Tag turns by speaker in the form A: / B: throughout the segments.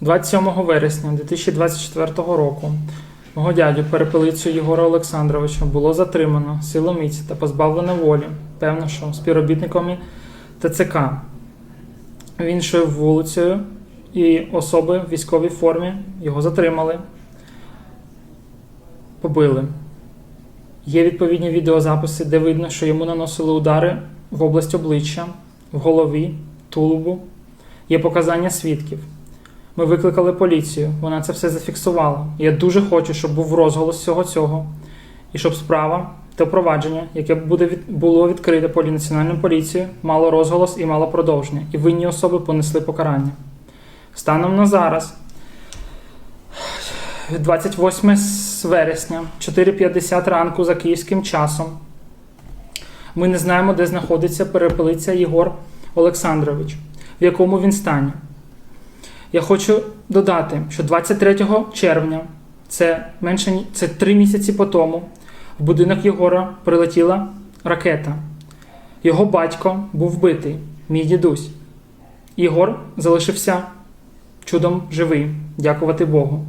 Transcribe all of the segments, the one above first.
A: 27 вересня 2024 року мого дядю перепелицю Єгора Олександровича було затримано силоміць та позбавлено волі, певно, що співробітниками ТЦК. Він йшов вулицею, і особи в військовій формі його затримали, побили. Є відповідні відеозаписи, де видно, що йому наносили удари в область обличчя, в голові, тулубу. Є показання свідків. Ми викликали поліцію, вона це все зафіксувала. Я дуже хочу, щоб був розголос всього цього, і щоб справа та провадження, яке буде від, було відкрите полі національною поліцією, мало розголос і мало продовження, і винні особи понесли покарання. Станом на зараз, 28 вересня, 4.50 ранку за київським часом, ми не знаємо, де знаходиться перепелиця Єгор Олександрович, в якому він стані. Я хочу додати, що 23 червня, це менше це три місяці по тому, в будинок Єгора прилетіла ракета. Його батько був вбитий, мій дідусь. Єгор залишився чудом живий, дякувати Богу.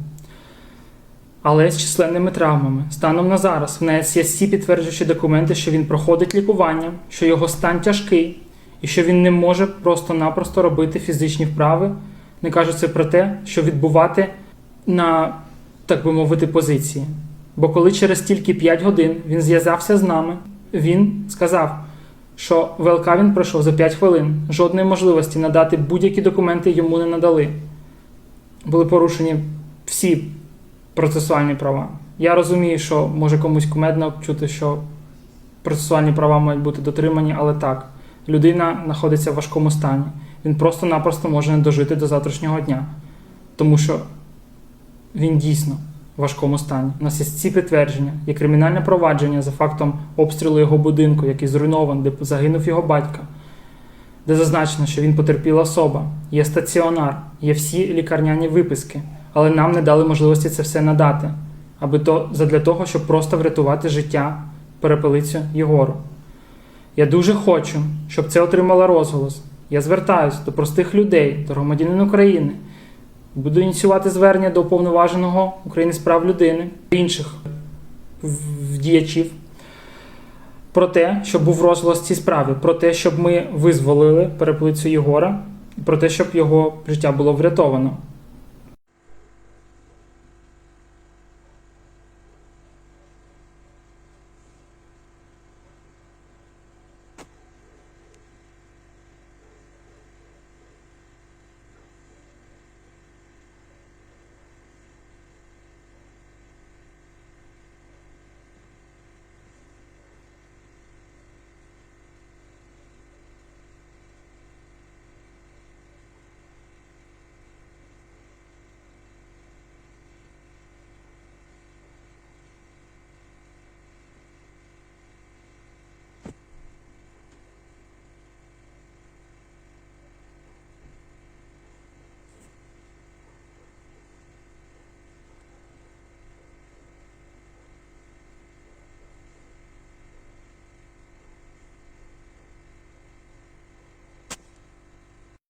A: Але з численними травмами. Станом на зараз в нас є всі підтверджуючі документи, що він проходить лікування, що його стан тяжкий і що він не може просто-напросто робити фізичні вправи, не кажучи про те, що відбувати на, так би мовити, позиції. Бо коли через тільки 5 годин він зв'язався з нами, він сказав, що ВЛК він пройшов за 5 хвилин. Жодної можливості надати будь-які документи йому не надали. Були порушені всі процесуальні права. Я розумію, що може комусь кумедно чути, що процесуальні права мають бути дотримані, але так, людина знаходиться в важкому стані. Він просто-напросто може не дожити до завтрашнього дня, тому що він дійсно в важкому стані. У нас є ці підтвердження, є кримінальне провадження за фактом обстрілу його будинку, який зруйнований, де загинув його батько, де зазначено, що він потерпіла особа, є стаціонар, є всі лікарняні виписки, але нам не дали можливості це все надати, аби то задля того, щоб просто врятувати життя перепелицю Єгору. Я дуже хочу, щоб це отримало розголос. Я звертаюся до простих людей, до громадянин України. Буду ініціювати звернення до уповноваженого України з прав людини, інших діячів про те, щоб був розголос цій справі, про те, щоб ми визволили переплицю Єгора, про те, щоб його життя було врятовано.